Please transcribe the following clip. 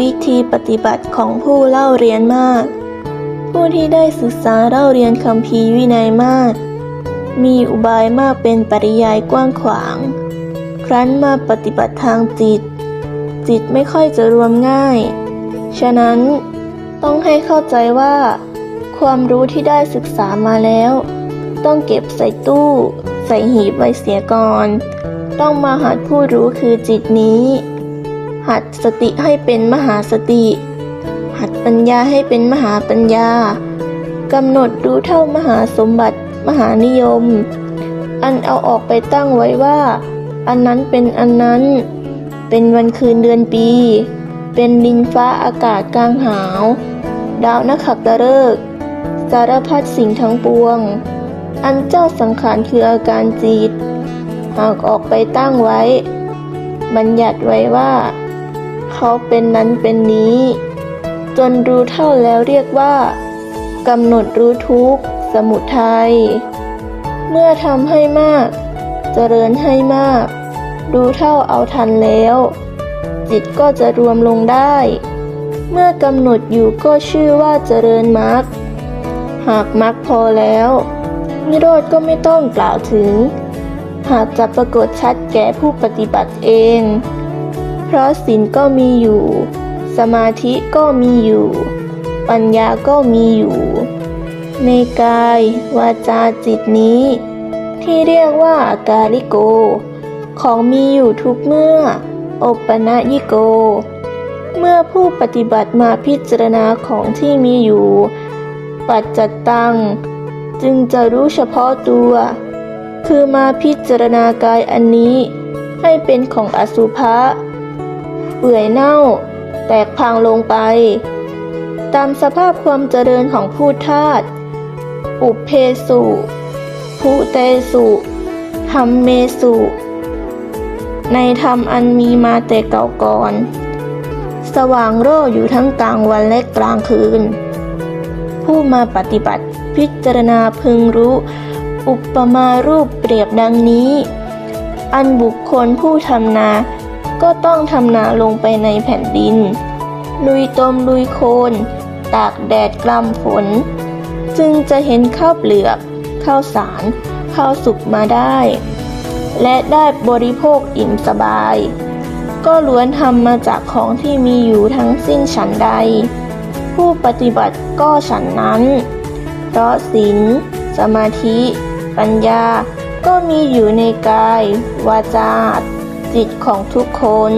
วิธีปฏิบัติของผู้เล่าเรียนมาก ผู้ที่ได้ศึกษาเล่าเรียนคำพีวินัยมาก มีอุบายมากเป็นปริยายกว้างขวาง ครั้นมาปฏิบัติทางจิต จิตไม่ค่อยจะรวมง่าย ฉะนั้นต้องให้เข้าใจว่า ความรู้ที่ได้ศึกษามาแล้ว ต้องเก็บใส่ตู้ ใส่หีบไว้เสียก่อน ต้องมาหัดผู้รู้คือจิตนี้ หัดสติให้เป็นมหาสติ หัดปัญญาให้เป็นมหาปัญญากำหนดรู้เท่ามหาสมบัติมหานิยม อันเอาออกไปตั้งไว้ว่า อันนั้นเป็นอันนั้น เป็นวันคืนเดือนปี เป็นดินฟ้าอากาศกลางหาว ดาวนักขัตฤกษ์สารพัดสิ่งทั้งปวง อันเจ้าสังขารคืออาการจิต หากออกไปตั้งไว้ บัญญัติไว้ว่า เขาเป็นนั้นเป็นนี้ จนรู้เท่าแล้วเรียกว่ากำหนดรู้ทุกสมุทัยเมื่อทำให้มาก เจริญให้มาก รู้เท่าเอาทันแล้ว จิตก็จะรวมลงได้ เมื่อกำหนดอยู่ก็ชื่อว่าเจริญมรรคหากมรรคพอแล้วนิโรธก็ไม่ต้องกล่าวถึง หากจะปรากฏชัดแก่ผู้ปฏิบัติเอง เพราะศีลก็มีอยู่ สมาธิก็มีอยู่ ปัญญาก็มีอยู่ ในกาย วาจาจิตนี้ ที่เรียกว่าอากาลิโก ของมีอยู่ทุกเมื่อโอปปนะยิโก เมื่อผู้ปฏิบัติมาพิจารณาของที่มีอยู่ ปัจจัตตัง จึงจะรู้เฉพาะตัว คือมาพิจารณากายอันนี้ให้เป็นของอสุภะ เปื่อยเน่า แตกพังลงไป ตามสภาพความเจริญของผู้ธาตุอุเพสุภูเตสุธรรมเมสุ ในธรรมอันมีมาแต่เก่าก่อน สว่างโร่อยู่ทั้งกลางวันและกลางคืน ผู้มาปฏิบัติพิจารณาพึงรู้ อุปมารูปเปรียบดังนี้ อันบุคคลผู้ทำนา ก็ต้องทำนาลงไปในแผ่นดิน ลุยตมลุยโคลนตากแดดกลำฝน จึงจะเห็นข้าวเปลือกข้าวสารข้าวสุกมาได้ และได้บริโภคอิ่มสบาย ก็ล้วนทำมาจากของที่มีอยู่ทั้งสิ้นฉันใด ผู้ปฏิบัติก็ฉันนั้น เพราะศีลสมาธิ ปัญญาก็มีอยู่ในกายวาจา สิทธิ์ของทุกคน